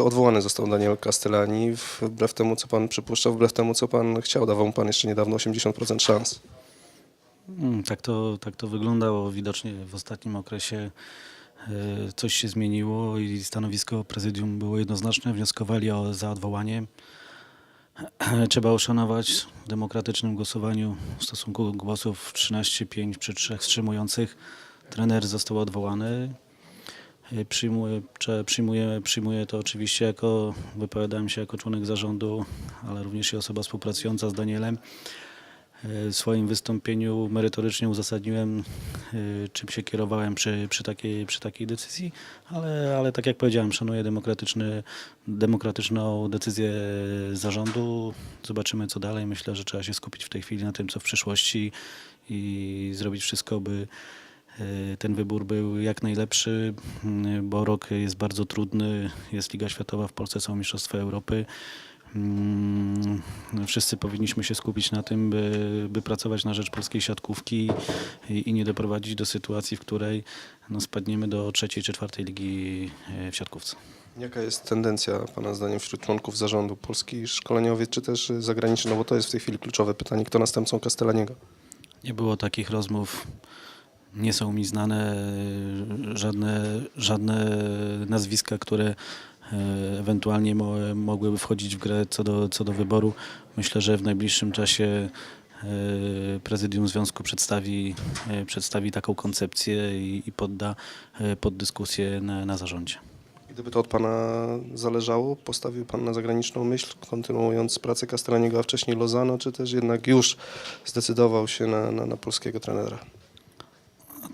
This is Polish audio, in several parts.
Odwołany został Daniel Castellani wbrew temu, co pan przypuszczał, wbrew temu, co pan chciał. Dawał mu pan jeszcze niedawno 80% szans. Mm, Tak to, tak to wyglądało. Widocznie w ostatnim okresie e, coś się zmieniło i stanowisko prezydium było jednoznaczne. Wnioskowali o za odwołanie. Trzeba uszanować w demokratycznym głosowaniu w stosunku głosów 13-5 przy trzech wstrzymujących. Trener został odwołany. E, Przyjmuję, przyjmuję, przyjmuję to oczywiście jako, wypowiadałem się jako członek zarządu, ale również i osoba współpracująca z Danielem. E, W swoim wystąpieniu merytorycznie uzasadniłem, e, czym się kierowałem przy, przy, takiej, przy takiej decyzji, ale, ale tak jak powiedziałem, szanuję demokratyczny, demokratyczną decyzję zarządu. Zobaczymy co dalej. Myślę, że trzeba się skupić w tej chwili na tym, co w przyszłości i zrobić wszystko, by ten wybór był jak najlepszy, m, bo rok jest bardzo trudny. Jest Liga Światowa, w Polsce są Mistrzostwa Europy. Mm, Wszyscy powinniśmy się skupić na tym, by, by pracować na rzecz polskiej siatkówki i, i nie doprowadzić do sytuacji, w której no, spadniemy do trzeciej czy czwartej ligi e, w siatkówce. Jaka jest tendencja pana zdaniem wśród członków zarządu? Polski szkoleniowiec czy też zagraniczny? No bo to jest w tej chwili kluczowe pytanie. Kto następcą Castellaniego? Nie było takich rozmów. Nie są mi znane e, żadne, żadne nazwiska, które e, ewentualnie mo, mogłyby wchodzić w grę co do, co do wyboru. Myślę, że w najbliższym czasie e, prezydium związku przedstawi, przedstawi taką koncepcję i, i podda pod dyskusję na, na zarządzie. Gdyby to od pana zależało, postawił pan na zagraniczną myśl, kontynuując pracę Castellaniego, a wcześniej Lozano, czy też jednak już zdecydował się na, na, na polskiego trenera?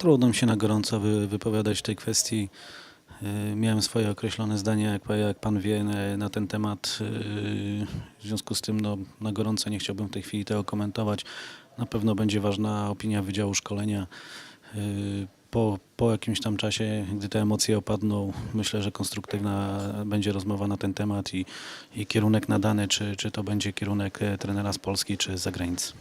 Trudno mi się na gorąco wy, wypowiadać w tej kwestii. Y, Miałem swoje określone zdanie, jak, jak pan wie, na, ten temat. Y, W związku z tym no, na gorąco nie chciałbym w tej chwili tego komentować. Na pewno będzie ważna opinia Wydziału Szkolenia. Y, Po, po jakimś tam czasie, gdy te emocje opadną, myślę, że konstruktywna będzie rozmowa na ten temat i, i kierunek nadany, czy, czy to będzie kierunek e, trenera z Polski, czy z zagranicy.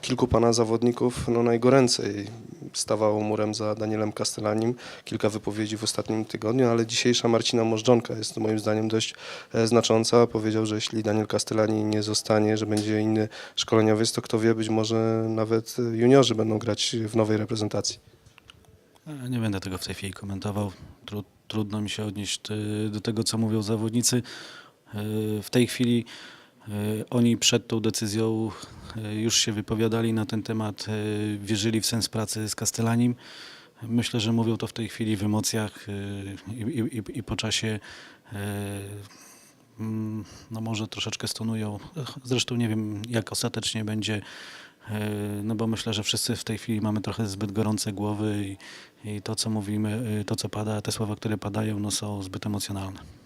Kilku pana zawodników no, najgoręcej stawało murem za Danielem Castellanim. Kilka wypowiedzi w ostatnim tygodniu, ale dzisiejsza Marcina Możdżonka jest moim zdaniem dość e, znacząca. Powiedział, że jeśli Daniel Castellani nie zostanie, że będzie inny szkoleniowiec, to kto wie, być może nawet e, juniorzy będą grać w nowej reprezentacji. E, Nie będę tego w tej chwili komentował. Tru, trudno mi się odnieść do tego, co mówią zawodnicy. W tej chwili oni przed tą decyzją e, już się wypowiadali na ten temat, e, wierzyli w sens pracy z Castellanim. Myślę, że mówią to w tej chwili w emocjach e, i, i, i- po czasie e, mm, no może troszeczkę stonują. Zresztą nie wiem, jak ostatecznie będzie, e, no bo myślę, że wszyscy w tej chwili mamy trochę zbyt gorące głowy i, i to, co mówimy, e, to, co pada, te słowa, które padają, no są zbyt emocjonalne.